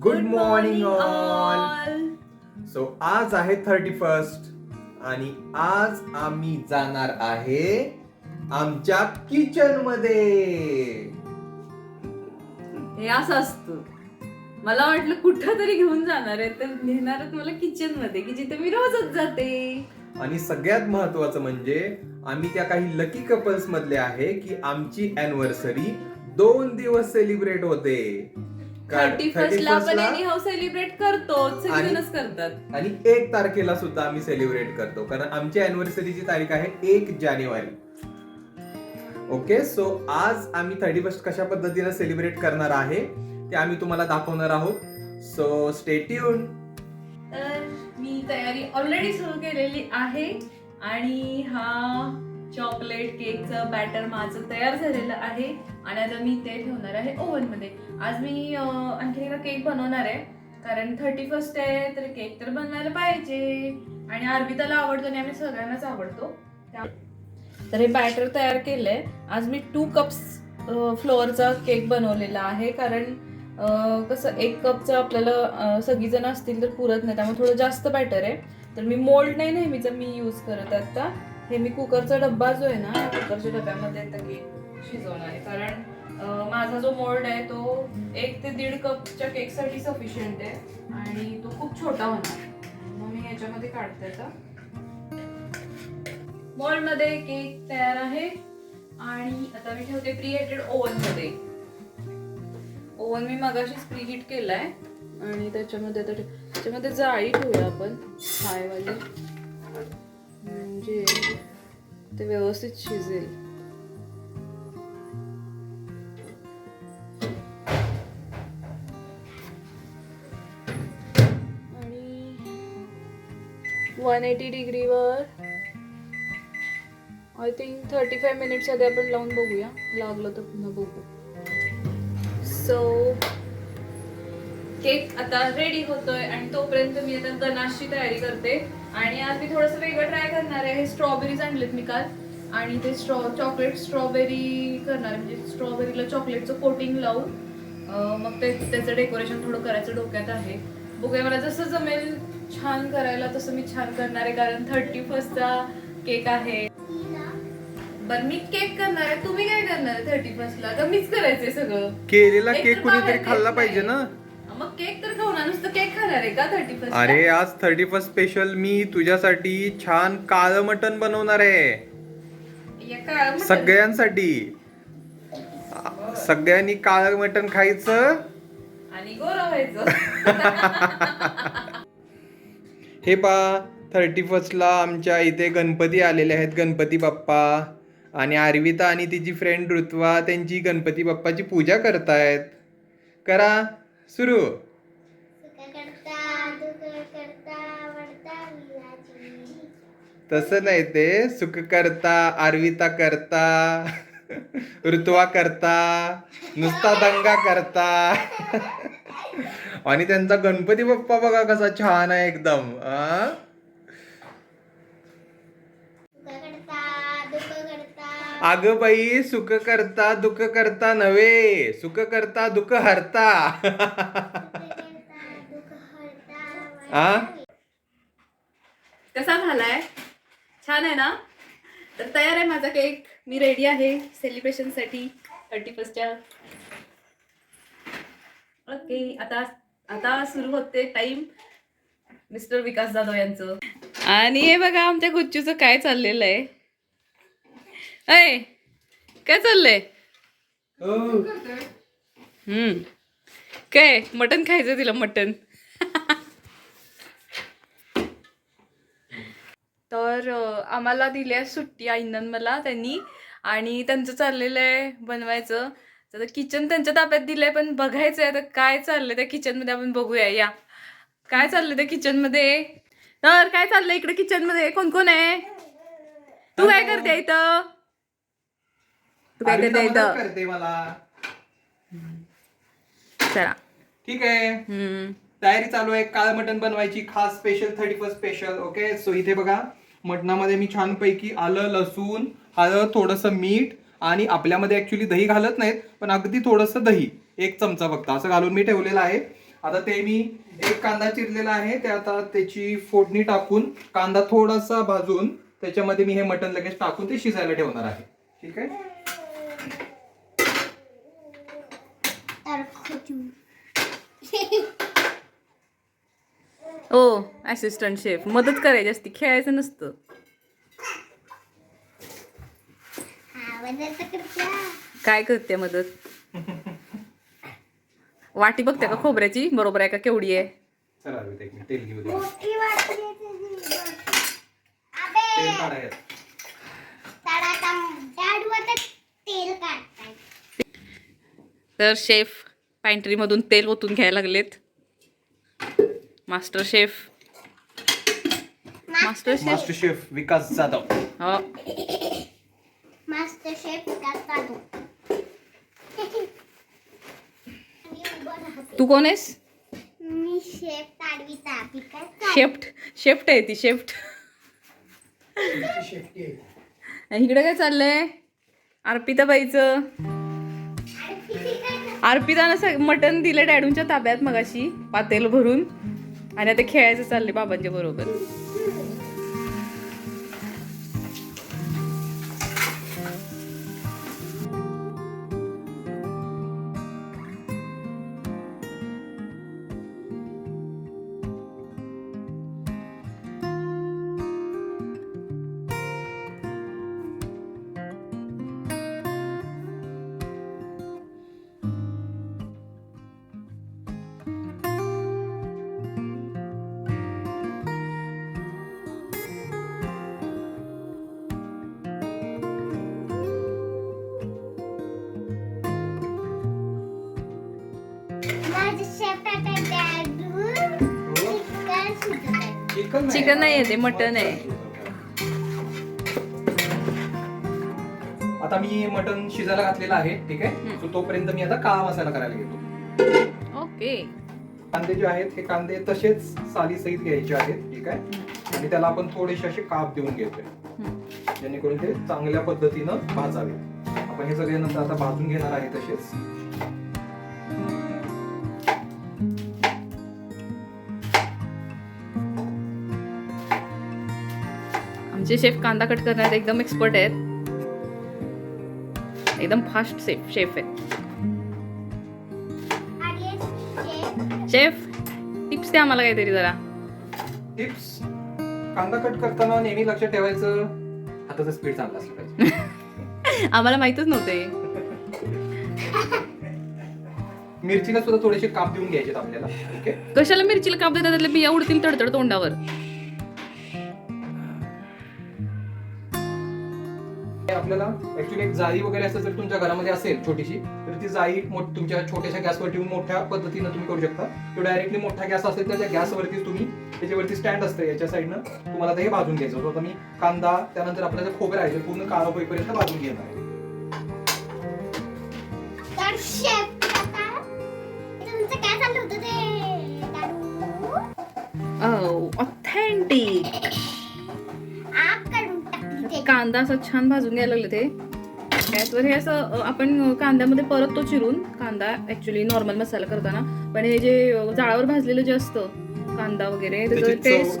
Good morning all so आज आहे thirty first आणि आज आम्ही जाणार आहे आमच्या किचनमध्ये. हे असं असतं. मला वाटलं कुठं तरी घेऊन जाणार आहे तर नेणार मला किचनमध्ये की जिथे मी रोजच जाते. आणि सगळ्यात महत्वाचं म्हणजे आम्ही त्या काही लकी कपल्स मधले आहे की आमची अॅनिव्हर्सरी दोन दिवस सेलिब्रेट होते. थर्टी फर्स्ट 31st ला आपण ला एनी हाऊ सेलिब्रेट करतो सगळेजणच करतात. आणि एक तारखेला सुद्धा आम्ही सेलिब्रेट करतो कारण आमची अॅनिव्हर्सरीची तारीख आहे एक जानेवारी. ओके सो आज आम्ही थर्टी फर्स्ट कशा पद्धतीने सेलिब्रेट करणार आहे ते आम्ही तुम्हाला दाखवणार आहोत. सो स्टेट्यून तर मी तयारी ऑलरेडी सुरू केलेली आहे आणि हा चॉकलेट केकचं बॅटर माझं तयार झालेलं आहे आणि आता मी ते ठेवणार आहे ओव्हनमध्ये. आज मी आणखी एका केक बनवणार आहे. कारण थर्टी फर्स्ट आहे तर केक तर बनवायला पाहिजे. आणि अर्पिताला आवडतो आणि आम्ही सगळ्यांनाच आवडतो. तर हे बॅटर तयार केलंय. आज मी टू कप्स फ्लोअरचा केक बनवलेला आहे. कारण कसं एक कपचं आपल्याला सगळीजण असतील तर पुरत नाही. त्यामुळे थोडं जास्त बॅटर आहे. तर मी मोल्ड नाही नेहमीचा मी यूज करत आता. हे मी कुकरचा डब्बा जो आहे ना कुकरच्या डब्यामध्ये आता केक शिजवणार आहे. कारण माझा जो मोल्ड आहे तो एक ते दीड कपच्या केकसाठी सफिशियंट आहे आणि तो खूप छोटा होणार. मग मी याच्यामध्ये काढते आता. मोल्डमध्ये केक तयार आहे आणि आता मी ठेवते प्री ओव्हनमध्ये ओव्हन मी मगाशीच प्री केला केलाय आणि त्याच्यामध्ये आता त्याच्यामध्ये जाळी ठेवूया आपण हायवाली म्हणजे ते व्यवस्थित शिजेल. One eighty डिग्रीवर I think thirty five minutes आधी आपण लावून बघूया. लागलं तर पुन्हा बघू. सो केक आता रेडी होतोय आणि तोपर्यंत मी आता गनाशची तयारी करते. आणि आज मी थोडंसं वेगळं ट्राय करणार आहे. हे स्ट्रॉबेरीज आणलेत मी काल. आणि ते स्ट्रॉ चॉकलेट स्ट्रॉबेरी करणार म्हणजे स्ट्रॉबेरीला चॉकलेटचं कोटिंग लावून मग ते त्याचं डेकोरेशन थोडं करायचं डोक्यात आहे. बघूया मला जसं जमेल छान करायला तसं मी छान करणार आहे कारण थर्टी फर्स्टचा केक आहे. बरं मी केक करणार आहे. तुम्ही काय करणार थर्टी फर्स्टला का मीच करायचंय सगळं. केलेला एक केक तर कुणीतरी बाहेर खाल्ला पाहिजे. ना? मग केक तर खाऊ ना. नुसतं केक खाणार आहे का थर्टी फर्स्ट अरे आज थर्टी फर्स्ट स्पेशल मी तुझ्यासाठी छान काळं मटण बनवणार आहे. सगळ्यांसाठी. सगळ्यांनी काळं मटण खायचं. आणि गोरा व्हायचं. हे पा थर्टी फर्स्टला आमच्या इथे गणपती आलेले आहेत गणपती बाप्पा. आणि आर्विता आणि तिची फ्रेंड ऋत्वा त्यांची गणपती बाप्पाची पूजा करतायत. करा सुरू. तसं नाही ते सुख करता आर्विता करता. ऋतुवा करता नुसता दंगा करता. आणि त्यांचा गणपती बाप्पा बघा कसा छान आहे एकदम आ? सुख करता दुःख करता अगं बाई सुख करता दुःख करता नव्हे. सुख करता दुःख हरता करता दुःख हरता आ? कसा झालाय? छान आहे ना? तर तयार आहे माझा केक. मी रेडी आहे सेलिब्रेशनसाठी थर्टी फर्स्टच्या ओके आता आता सुरू होते टाइम मिस्टर विकास जाधव यांचं. आणि हे बघा आमच्या गुच्चूचं काय चाललेलं आहे? अय काय चाललंय? हम्म. काय मटन खायचं तिला मटन तर आम्हाला दिली आहे सुट्टी आईनं मला त्यांनी. आणि त्यांचं चाललेलं आहे बनवायचं. तर किचन त्यांच्या ताब्यात दिलंय पण बघायचं आहे तर काय चाललंय त्या किचनमध्ये आपण बघूया या. काय चाललंय त्या किचनमध्ये तर काय चाललंय इकडे किचनमध्ये कोण कोण आहे? तू काय करते इथं? तू काय करते इथं? करते मला. चला. ठीक आहे. हम्म. तयारी चालू आहे. काळ मटण बनवायची खास special thirty first special okay so इथे बघा मटणामध्ये मी छानपैकी आलं लसूण हळद थोडंसं मीठ आणि आपल्यामध्ये ॲक्च्युली दही घालत नाहीत पण अगदी थोडंसं दही एक चमचा फक्त. असं घालून मी ठेवलेलं आहे. आता ते मी एक कांदा चिरलेला आहे ते आता त्याची फोडणी टाकून कांदा थोडासा भाजून त्याच्यामध्ये मी हे मटण लगेच टाकून ते शिजायला ठेवणार आहे. ठीक आहे? ओ असिस्टंट शेफ मदत करायची असती खेळायचं नसतं आवाज करता काय करते मदत? वाटी बघते का खोबऱ्याची? बरोबर आहे का? केवढी आहे? चला अर्पित, एक मिनिट तेल घेऊ दे मोठी वाटली तुझी. तेल अबे! काढायचं. तडाटा डाडूवर तेल काढताय. तर शेफ पॅन्ट्रीमधून तेल ओतून घ्यायला लागलेत. Master chef. Master chef. Master chef Vikas Jadhav. हो. मास्टर शेफ काढतो तू कोण आहेस? मी शेफ ताडवीचा पिकाचा शेफ्ट शेफ्ट आहे ती शेफ्ट. इकडे काय चाललंय? अर्पिताबाईचं. अर्पितानं सग मटण दिलं डॅडूंच्या ताब्यात मगाशी पातेल भरून. आणि आता खेळायचं चाललंय बाबांच्या बरोबर. चिकन चिकन नाही आहे ते, मटण आहे. आता मी मटन शिजायला घातलेलं आहे ठीक आहे? तोपर्यंत मी आता काळा मसाला करायला घेतो. ओके. कांदे जे आहेत हे कांदे तसेच साली सहित घ्यायचे आहेत ठीक आहे? आणि त्याला आपण थोडेसे असे काप देऊन घेतोय. जेणेकरून ते चांगल्या पद्धतीनं भाजावे. आपण हे सगळे नंतर आता भाजून घेणार आहे तसेच. आमचे शेफ कांदा कट करण्यात एकदम एक्सपर्ट आहेत. एकदम फास्ट शेफ शेफ आहेत. शेफ टिप्स द्या आम्हाला काहीतरी जरा. टिप्स कांदा कट करताना नेहमी लक्षात ठेवायचं. हाताचं स्पीड चांगलं असलं पाहिजे. आम्हाला माहितच नव्हते. मिरचीला सुद्धा थोडेसे काप देऊन घ्यायचे आपल्याला. कशाला मिरचीला काप देतात? त्यातल्या बिया उडतील तडतड तोंडावर. आपल्याला ऍक्च्युली एक जाळी वगैरे असं जर तुमच्या घरामध्ये असेल छोटीशी तर ती जाळी मोठ- तुमच्या छोट्याशा गॅसवर ठेवून मोठ्या पद्धतीनं तुम्ही करू शकता. तो डायरेक्टली मोठा गॅस असेल तर त्या गॅसवरती तुम्ही त्याच्यावरती स्टँड असतं याच्या साईडनं तुम्हाला ते हे भाजून घ्यायचं. होतं आता मी कांदा त्यानंतर आपलं जे खोबरं आहे ते पूर्ण काळं होईपर्यंत भाजून घेणार आहे. तर शेफ कांदा असं छान भाजून घ्यायला लागले ते. गॅसवर हे असं आपण कांद्यामध्ये परत तो चिरून कांदा ऍक्च्युली नॉर्मल मसाला करताना पण हे जे जाळावर भाजलेलं जे असतं कांदा वगैरे टेस्ट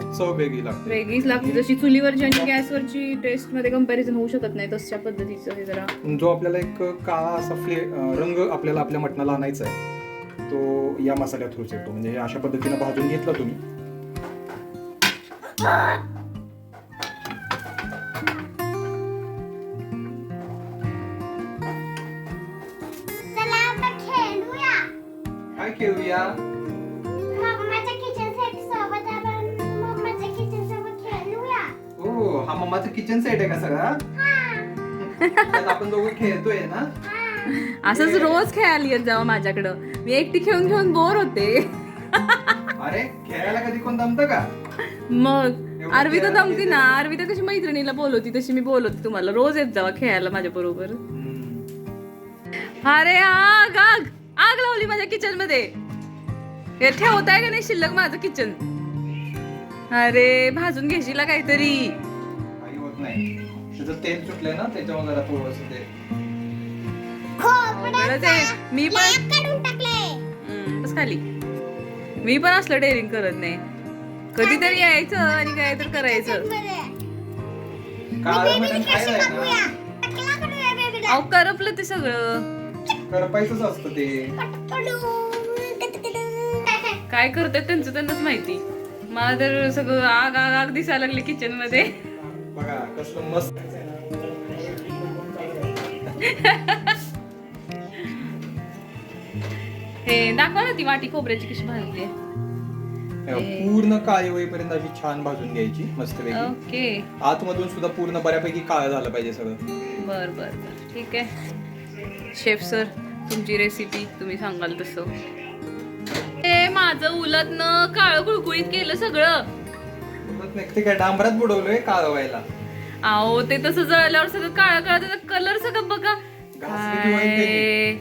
वेगळीच लागते. जशी चुलीवरची आणि गॅसवरची टेस्टमध्ये कंपॅरिझन होऊ शकत नाही तशा पद्धतीचं हे जरा. जो आपल्याला एक काळा असा फ्ले रंग आपल्याला आपल्या मटणाला आणायचा आहे तो या मसाल्या थ्रूच येतो म्हणजे अशा पद्धतीनं भाजून घेतलं तुम्ही. खेळूया. हो हा मम्माचं किचन सेट आहे का सगळा? त्यात आपण दोघं खेळतोय ना? असंच रोज खेळायला येत जावं माझ्याकडं. मी एकटी खेळून खेळून बोर होते. अरे खेळायला कधी कोण जमतं का? मग. एवढं अर्विता खेळायला जमती ना. अर्विता कशी मैत्रिणीला बोलवती तशी मी बोलवते तुम्हाला. रोज येत जावा खेळायला माझ्या बरोबर अरे आग आग. आग लावली माझ्या किचनमध्ये. हे ठेवताय का नाही शिल्लक माझं किचन अरे भाजून घेशील काहीतरी. काही होत नाही. त्याचं तेल सुटलंय ना त्याच्यामुळे जरा थोडस ते. अवघडच आहे. मी पण हम्म, बस खाली. मी पण असलं डेअरिंग करत नाही. कधीतरी यायचं आणि काय तर करायचं. काळं मटण खायला आहे ना अहो करपलं ते सगळं. करपायचंच असतं ते. काय करतात त्यांचं त्यांनाच माहिती. मला तर सगळं आग आग आग दिसायला लागले किचनमध्ये. बघा कसलं मस्त. हे दाखवा ना ती वाटी खोबऱ्याची कशी भाजली पूर्ण काळी होईपर्यंत अशी छान भाजून घ्यायची मस्तपैकी. ओके. आतमधून सुद्धा पूर्ण बऱ्यापैकी काळं झालं पाहिजे सगळं. बर बर बर. ठीक आहे. शेफ सर तुमची रेसिपी तुम्ही सांगाल तसं. हे माझं उलटन काळ कुळकुळीत केलं सगळं. ते काय डांबरात बुडवलंय काळं व्हायला. अहो ते तसं जळल्यावर सगळं काळं काळं त्याचा कलर सगळं बघा. काय?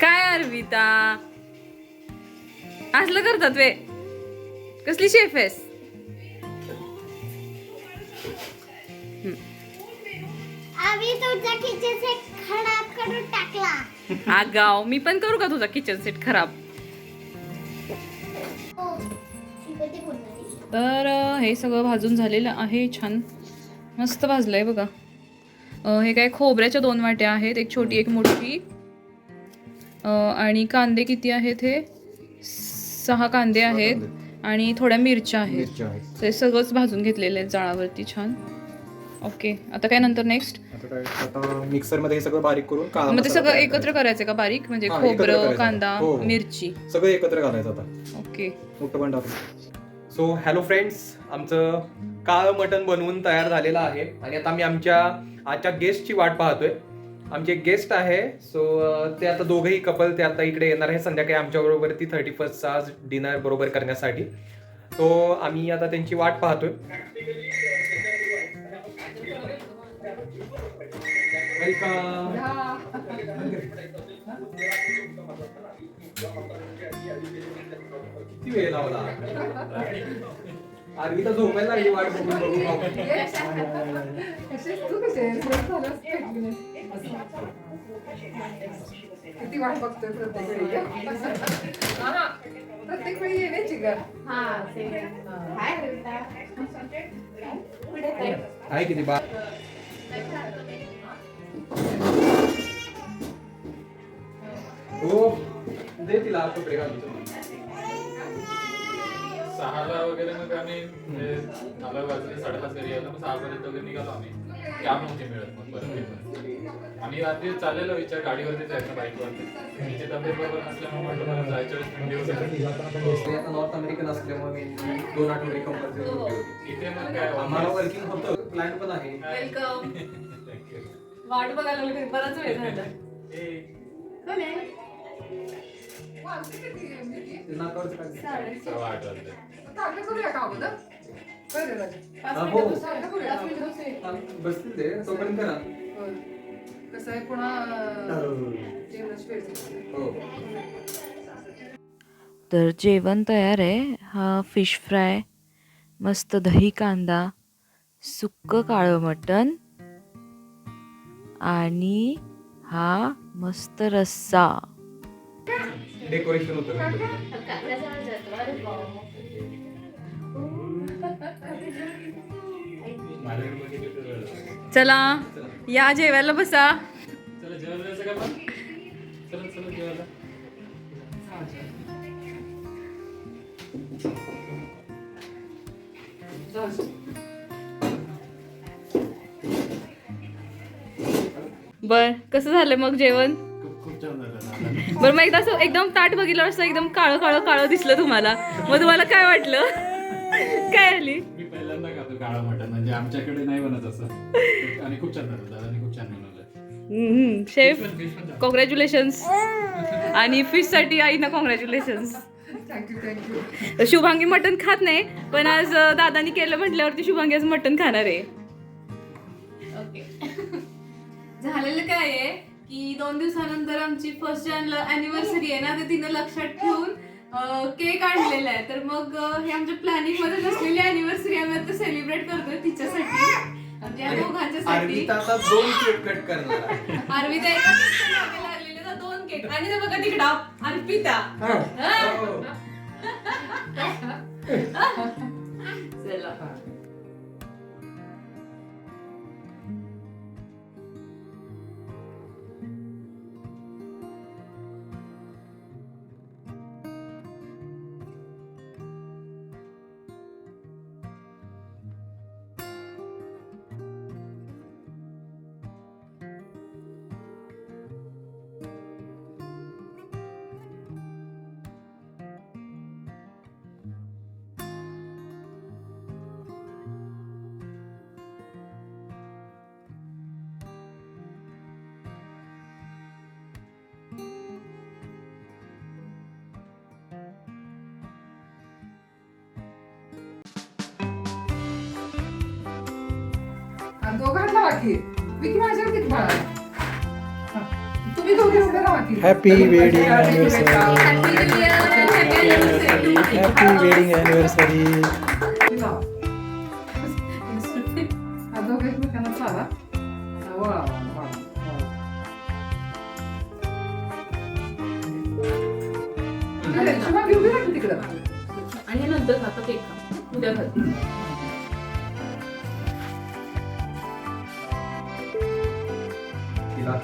काय अर्विता असलं करतात वे. कसली शेफ आहेस? आम्ही तुमचा किचन सेट खराब करून टाकला. आगाव मी पण करू का तुझा किचन सेट खराब? हो तर अं, हे सगळं भाजून झालेलं आहे छान. मस्त भाजलं आहे बघा. अं, हे काय खोबऱ्याच्या दोन वाट्या आहेत एक छोटी एक मोठी. अं, आणि कांदे किती आहेत हे? सहा कांदे आहेत आणि थोड्या मिरच्या आहेत. मिरच्या आहेत. ते सगळंच भाजून घेतलेलं आहे जाळावरती छान. ओके. आता काय नंतर नेक्स्ट आता काय आता मिक्सरमध्ये हे सगळं बारीक करून काळा मग ते मसाला सगळं तयार एकत्र करायचा. करायचं का बारीक? म्हणजे हा, एकत्र खोबरं करायचं. कांदा हो, हो. मिरची? सगळं एकत्र घालायचं आता. ओके. मोठं पण टाकून सो हॅलो फ्रेंड्स आमचं काळं मटण बनवून तयार झालेलं आहे. आणि आता आम्ही आमच्या आजच्या गेस्टची वाट पाहतोय. आमचे गेस्ट आहे. सो ते आता दोघंही कपल ते आता इकडे येणार आहे संध्याकाळी आमच्या बरोबर ती थर्टी फर्स्टचा आज डिनर बरोबर करण्यासाठी. तो आम्ही आता त्यांची वाट पाहतोय. किती वेळ लावला? आरवी तर झोपायला लागली वाट बघून बघून. किती वाट बघतोय प्रत्येक वेळी हा, प्रत्येक वेळी येण्याची ग आहे किती बा हो दे तिला कपडे घालून. सहाला वगैरे मग आम्ही म्हणजे नव्या वाजले साडेपाच घरी यायला मग सहापर्यंत वगैरे निघालो आम्ही. कॅब नव्हती मिळत मग परत. आणि रात्री चाललेला विचार गाडीवरती जायचं बाईकवरती. तिची तब्येत बरोबर नसल्यामुळे म्हटलं मला जायच्या वेळेस थंडी नॉर्थ अमेरिकन असल्यामुळे मी दोन आठवडे कंपल्सरी होती इथे मग काय आम्हाला वर्किंग होतं. प्लॅन पण आहे. वेलकम. वाट बघायला लागली बराच वेळ झाला? ते नाकावरचं काय? हा, हो. चाललं? हा, बसतील ते. तोपर्यंत करा. बरं. कसं आहे पुन्हा जेवणाची वेळ झाली. हो. तर जेवण तयार आहे. हा फिश फ्राय मस्त दही कांदा सुक्क काळं मटण आणि हा मस्त रस्सा. डेकोरेशन. चला या जेवायला बसा. चला. बर कसं झालं मग जेवण? बरं मग एकदा असं एकदम ताट बघितलं असं एकदम काळं काळं काळं दिसलं तुम्हाला. मग तुम्हाला काय वाटलं? काय आली? मी पहिल्यांदा खातो काळा मटण म्हणजे आमच्याकडे नाही बनत असं. आणि खूप छान दादाने खूप छान बनवलं शेफ. कॉंग्रॅच्युलेशन्स आणि फिशसाठी आईना कॉंग्रॅच्युलेशन्स थँक्यू शुभांगी मटण खात नाही पण आज दादानी केलं म्हटल्यावरती शुभांगी आज मटण खाणार आहे. झालेलं काय आहे की दोन दिवसानंतर आमची फर्स्ट जनला अॅनिव्हर्सरी आहे ना ते तिनं लक्षात ठेवून केक आणलेला आहे तर मग हे आमच्या प्लॅनिंगमध्ये नसलेली अॅनिव्हर्सरी आम्ही आता सेलिब्रेट करतोय तिच्यासाठी म्हणजे या दोघांच्यासाठी अर्विता आता दोन केक कट करणार आहे. आरवी त्या एका केकच्या मागे लागलेले ना दोन केक आणि ते बघा तिकडा अर्पिता हा. हा. हो. चला बाकी विकी माझ्यावर किती बाळा. तुम्ही दोघे उभे राहा की? Happy wedding anniversary. Happy year happy anniversary happy wedding anniversary दोघे एकमेकांना चाला. वळा, की आणि नंतर खाता खा उद्या खाते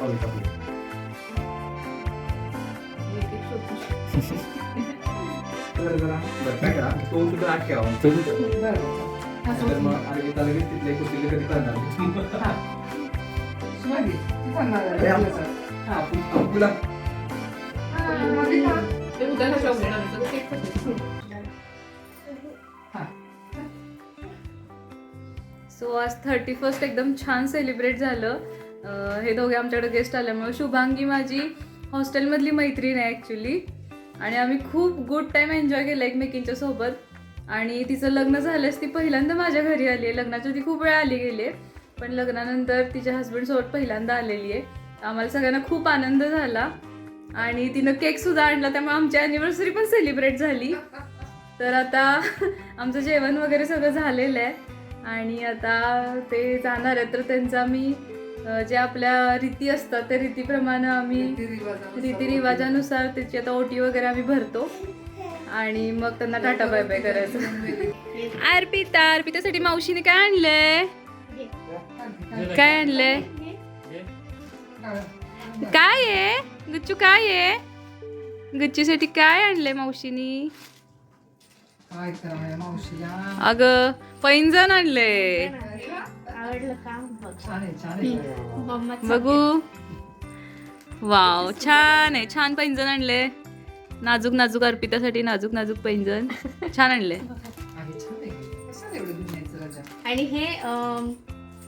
तिला खाऊ का आपली? तर जरा बरं काय करा तो सुद्धा आठ ठेवा बरं. हा, तर मग अर्पिता लगेच तिथले कुठले कधी करणार हा. शुभांगी, ती सांगणार आहे. अरे, आम- हा. अंकुला हा, मध्ये खा. ते उद्या खाऊ नंतर केक खाते हा. सो आज थर्टी फर्स्ट एकदम छान सेलिब्रेट झालं हे दोघे आमच्याकडे गेस्ट आल्यामुळे शुभांगी माझी हॉस्टेलमधली मैत्रीण आहे ॲक्च्युली आणि आम्ही खूप गुड टाईम एन्जॉय केला एकमेकींच्या सोबत. आणि तिचं लग्न झाल्यास ती पहिल्यांदा माझ्या घरी आली आहे. लग्नाच्या ती खूप वेळा आली गेली आहे. पण लग्नानंतर तिच्या हस्बंडसोबत पहिल्यांदा आलेली आहे. आम्हाला सगळ्यांना खूप आनंद झाला. आणि तिनं केकसुद्धा आणला त्यामुळे आमची ॲनिव्हर्सरी पण सेलिब्रेट झाली. तर आता आमचं जेवण वगैरे सगळं झालेलं आहे. आणि आता ते जाणार आहे तर त्यांचा मी जे आपल्या रीती असतात त्या रीतीप्रमाणे आम्ही रीतिरिवाजानुसार त्याची आता ओटी वगैरे आम्ही भरतो. आणि मग त्यांना टाटा बाय बाय करायचं. अर्पिता अर्पितासाठी मावशीने काय आणलंय? काय आणलंय? काय आहे? गुच्चू काय आहे? गुच्चूसाठी काय आणलंय मावशीनी? अगं पैंजण आणलंय. आवडलं का? बघ छान आहे छान आहे. मम्माचं बघू. वाव छान आहे छान पैंजण आणले. नाजूक नाजूक अर्पितासाठी नाजूक नाजूक पैंजण. छान आणले? आणि हे अम,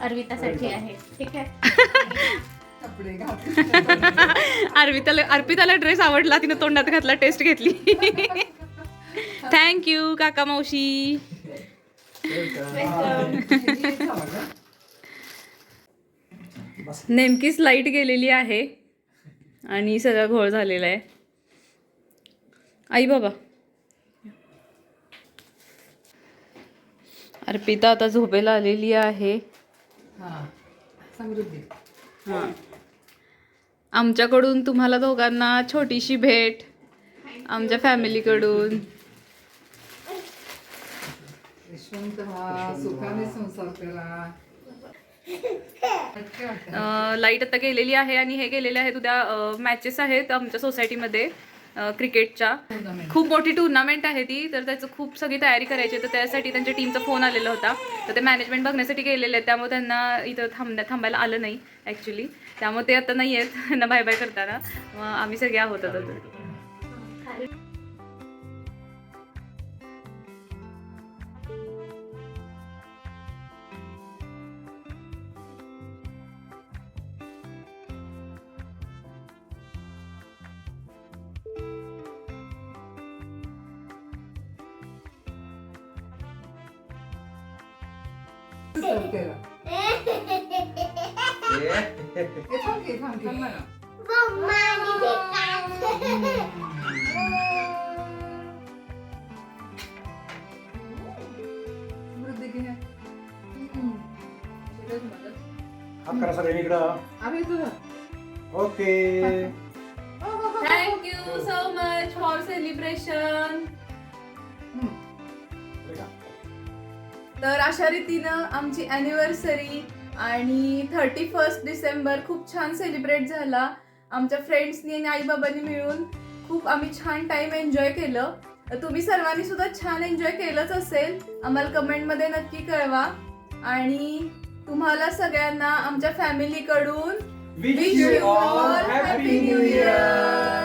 अर्वितासाठी आहे. ठीक आहे. अर्पिताला अर्पिताला ड्रेस आवडला तिने तोंडात घातला टेस्ट घेतली. थँक्यू काका मावशी? नेमकीच लाइट गेलेली आहे आणि सगळा घोळ झालेला आहे. आई बाबा. अर्पिता आता झोपेला आलेली आहे. हा, हां. आमच्याकडून तुम्हाला दोघांना छोटीशी भेट. आमच्या फॅमिलीकडून. यशवंत व्हा सुखाने संसार करा वाटतं. लाइट आता गेलेली आहे आणि हे गेलेले आहेत उद्या मॅचेस आहेत आमच्या सोसायटीमध्ये क्रिकेटच्या खूप मोठी टुर्नामेंट आहे ती तर त्याचं खूप सगळी तयारी करायची तर त्यासाठी त्यांच्या टीमचा फोन आलेला होता. तर ते मॅनेजमेंट बघण्यासाठी गेलेले आहेत. त्यामुळे त्यांना इथं थांबण्या थांबायला आलं नाही ॲक्च्युली त्यामुळे ते आता नाही आहेत त्यांना बाय बाय करताना. मग आम्ही सगळे आहोत आता. Serve केला. ए, ए, थांब की, थांब की. समृद्धी घे. हात करा सगळ्यांनी इकडं अरे तुझं ओके हो, हो, हो. सेलिब्रेशन तर अशा रीतीनं आमची अॅनिव्हर्सरी आणि थर्टी फर्स्ट डिसेंबर खूप छान सेलिब्रेट झाला. आमच्या फ्रेंड्सनी आणि आईबाबांनी मिळून खूप आम्ही छान टाइम एन्जॉय केलं. तर तुम्ही सर्वांनी सुद्धा छान एन्जॉय केलंच असेल. आम्हाला कमेंटमध्ये नक्की कळवा. आणि तुम्हाला सगळ्यांना आमच्या फॅमिलीकडून wish you all happy new year